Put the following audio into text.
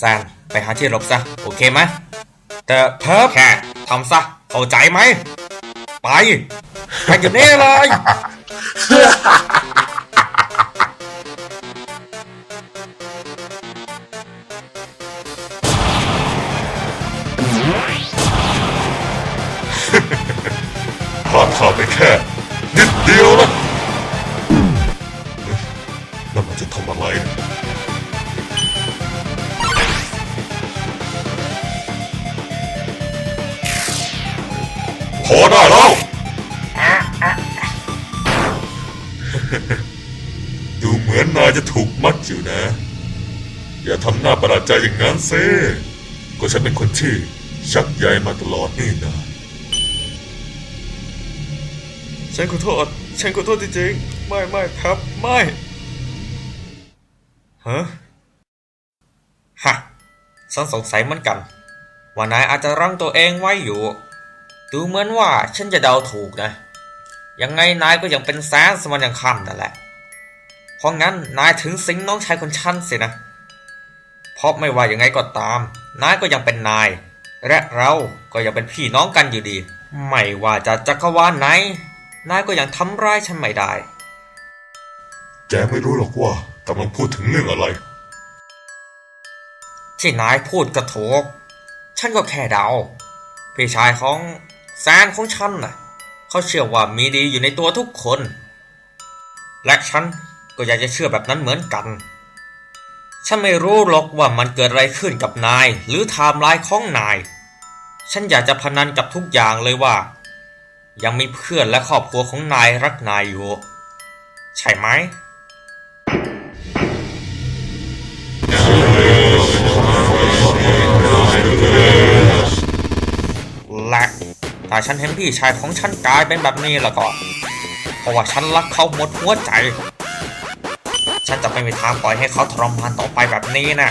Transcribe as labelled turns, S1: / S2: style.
S1: แซนไปหาที่หลบซะ โอเคไหมแต่เพิร์แค่ทำซะเข้าใจไหม ไปไปอยู่นี่เลย
S2: พลาดข่าวไปแค่ อได้แล้ว ดูเหมือนนายจะถูกมัดอยู่นะ อย่าทำหน้าประหลาดใจอย่างนั้นเซ่ก็ฉันเป็นคนที่ชักใยมาตลอดนี่นะ
S1: ฉันขอโทษ ฉันขอโทษจริงๆ ไม่ไม่ครับ ไม่ ฮะ ฮะ ฉันสงสัยเหมือนกัน ว่านายอาจจะรั้งตัวเองไว้อยู่ ดูเหมือนว่าฉันจะเดาถูกนะ ยังไงนายก็ยังเป็นแซนสมันยังค่ำนั่นแหละ เพราะงั้นนายถึงสิงน้องชายคนฉันสินะ เพราะไม่ว่ายังไงก็ตาม นายก็ยังเป็นนาย และเราก็ยังเป็นพี่น้องกันอยู่ดี ไม่ว่าจะจักรวาลไหน นายก็ยังทำร้ายฉันไม่ได้
S2: แกไม่รู้หรอกว่ากำลังพูดถึงเรื่องอะไร
S1: ที่นายพูดกระถูกฉันก็แค่เดาพี่ชายของ แซนของฉันน่ะเขาเชื่อว่ามีดีอยู่ในตัวทุกคน และฉันก็อยากจะเชื่อแบบนั้นเหมือนกัน ฉันไม่รู้หรอกว่ามันเกิดอะไรขึ้นกับนายหรือไทม์ไลน์ของนาย ฉันอยากจะพนันกับทุกอย่างเลยว่า ยังมีเพื่อนและครอบครัวของนายรักนายอยู่ ใช่ไหม ถ้าฉันเห็นพี่ชายของฉันกลายเป็นแบบนี้แล้วก็เพราะว่าฉันรักเขาหมดหัวใจ ฉันจะไม่มีทางปล่อยให้เขาทรมานต่อไปแบบนี้นะ